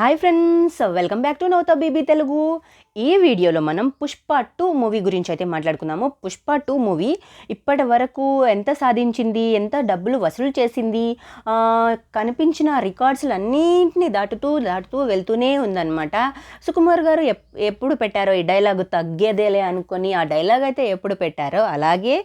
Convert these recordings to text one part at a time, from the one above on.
Hi friends welcome back to Navatha BB Telugu ఈ వీడియోలో మనం పుష్ప టూ మూవీ గురించి అయితే మాట్లాడుకున్నాము పుష్ప టూ మూవీ ఇప్పటి వరకు ఎంత సాధించింది? ఎంత డబ్బులు వసూలు చేసింది? కనిపించిన రికార్డ్స్లు అన్నింటినీ దాటుతూ దాటుతూ వెళ్తూనే ఉందన్నమాట. సుకుమార్ గారు ఎప్ ఎప్పుడు పెట్టారో ఈ డైలాగ్ తగ్గేదేలే అనుకొని ఆ డైలాగ్ అయితే ఎప్పుడు పెట్టారో అలాగే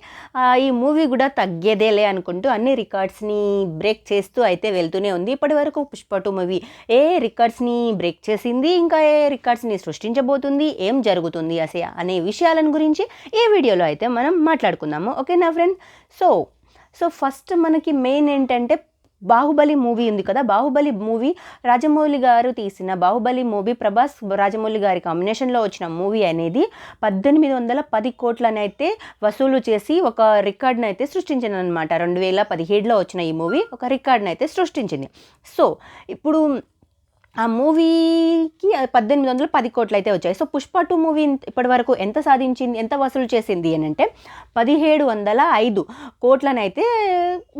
ఈ మూవీ కూడా తగ్గేదేలే అనుకుంటూ అన్ని రికార్డ్స్ని బ్రేక్ చేస్తూ అయితే వెళ్తూనే ఉంది. ఇప్పటి వరకు పుష్ప టూ మూవీ ఏ రికార్డ్స్ని బ్రేక్ చేసింది? ఇంకా ఏ రికార్డ్స్ని సృష్టించబోతుంది? ఏం జరుగుతుంది అసే అనే విషయాలను గురించి ఈ వీడియోలో అయితే మనం మాట్లాడుకుందాము. ఓకేనా ఫ్రెండ్? సో సో ఫస్ట్ మనకి మెయిన్ ఏంటంటే బాహుబలి మూవీ ఉంది కదా. బాహుబలి మూవీ రాజమౌళి గారు తీసిన బాహుబలి మూవీ ప్రభాస్ రాజమౌళి గారి కాంబినేషన్లో వచ్చిన మూవీ అనేది పద్దెనిమిది వందల పది కోట్లనైతే వసూలు చేసి ఒక రికార్డ్ని అయితే సృష్టించింది అనమాట రెండు వేల పదిహేడులో వచ్చిన ఈ మూవీ ఒక రికార్డ్ని అయితే సృష్టించింది. సో ఇప్పుడు ఆ మూవీకి పద్దెనిమిది వందల పది కోట్లు అయితే వచ్చాయి. సో పుష్ప టూ మూవీ ఇప్పటి వరకు ఎంత సాధించింది ఎంత వసూలు చేసింది అని అంటే పదిహేడు వందల ఐదు కోట్లనైతే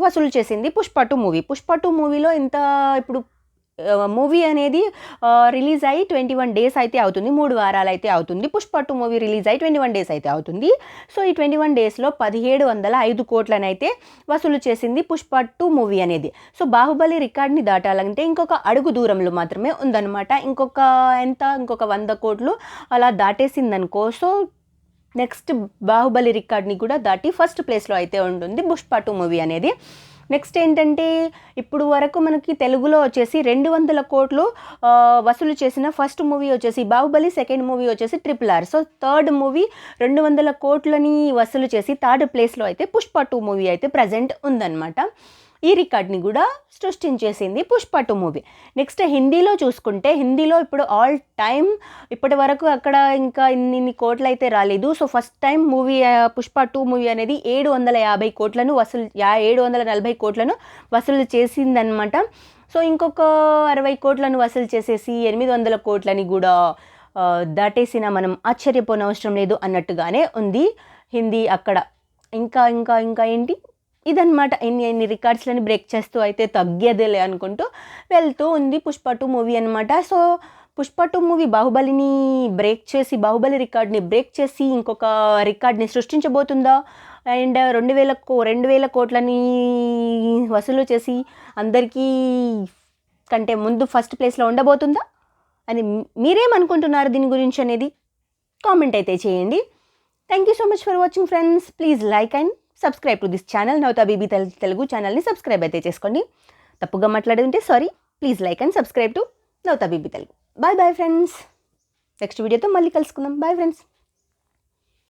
వసూలు చేసింది Pushpa two movie. Pushpa two మూవీలో ఇంత ఇప్పుడు మూవీ అనేది రిలీజ్ అయ్యి ట్వంటీ వన్ డేస్ అయితే అవుతుంది. మూడు వారాలు అయితే అవుతుంది. పుష్ప టూ మూవీ రిలీజ్ అయ్యి ట్వంటీ వన్ డేస్ అయితే అవుతుంది. సో ఈ ట్వంటీ వన్ డేస్లో పదిహేడు వందల ఐదు కోట్లనైతే వసూలు చేసింది పుష్ప టూ మూవీ అనేది. సో బాహుబలి రికార్డ్ని దాటాలంటే ఇంకొక అడుగు దూరంలో మాత్రమే ఉందన్నమాట. ఇంకొక ఎంత? ఇంకొక వంద కోట్లు అలా దాటేసిందనుకో. సో నెక్స్ట్ బాహుబలి రికార్డ్ని కూడా దాటి ఫస్ట్ ప్లేస్లో అయితే ఉంటుంది పుష్ప టూ మూవీ అనేది. నెక్స్ట్ ఏంటంటే ఇప్పుడు వరకు మనకి తెలుగులో వచ్చేసి రెండు వందల కోట్లు వసూలు చేసిన ఫస్ట్ మూవీ వచ్చేసి బాహుబలి సెకండ్ మూవీ వచ్చేసి triple R. So third movie రెండు వందల కోట్లని వసూలు చేసి థర్డ్ ప్లేస్లో అయితే పుష్ప టూ మూవీ అయితే ప్రజెంట్ ఉందన్నమాట. ఈ రికార్డ్ని కూడా సృష్టించేసింది పుష్ప టూ మూవీ. నెక్స్ట్ హిందీలో చూసుకుంటే హిందీలో ఇప్పుడు ఆల్ టైమ్ ఇప్పటి వరకు అక్కడ ఇంకా ఇన్ని ఇన్ని కోట్లు అయితే రాలేదు. So first time movie Pushpa two movie అనేది ఏడు వందల యాభై కోట్లను వసూలు యా ఏడు వందల నలభై కోట్లను వసూలు చేసిందనమాట సో ఇంకొక అరవై కోట్లను వసూలు చేసేసి ఎనిమిది వందల కోట్లని కూడా దాటేసినా దాటేసిన మనం ఆశ్చర్యపోనవసరం లేదు అన్నట్టుగానే ఉంది హిందీ అక్కడ. ఇంకా ఇంకా ఇంకా ఏంటి? ఇదనమాట ఎన్ని ఎన్ని రికార్డ్స్లని బ్రేక్ చేస్తూ అయితే తగ్గేదేలే అనుకుంటూ వెళ్తూ ఉంది పుష్ప టూ మూవీ అనమాట సో పుష్ప టూ మూవీ బాహుబలిని బ్రేక్ చేసి బాహుబలి రికార్డ్ని బ్రేక్ చేసి ఇంకొక రికార్డ్ని సృష్టించబోతుందా? అండ్ రెండు వేల కో రెండు వేల కోట్లని వసూలు చేసి అందరికీ కంటే ముందు ఫస్ట్ ప్లేస్లో ఉండబోతుందా? అని మీరేమనుకుంటున్నారు దీని గురించి అనేది కామెంట్ అయితే చేయండి. Thank you so much for watching friends. Please like and subscribe to this channel Navatha BB తెల్ తెలుగు ఛానల్ని సబ్స్క్రైబ్ అయితే చేసుకోండి. తప్పుగా మాట్లాడుంటే sorry please like and subscribe to Navatha BB Telugu bye bye friends next వీడియోతో మళ్ళీ కలుసుకుందాం. Bye friends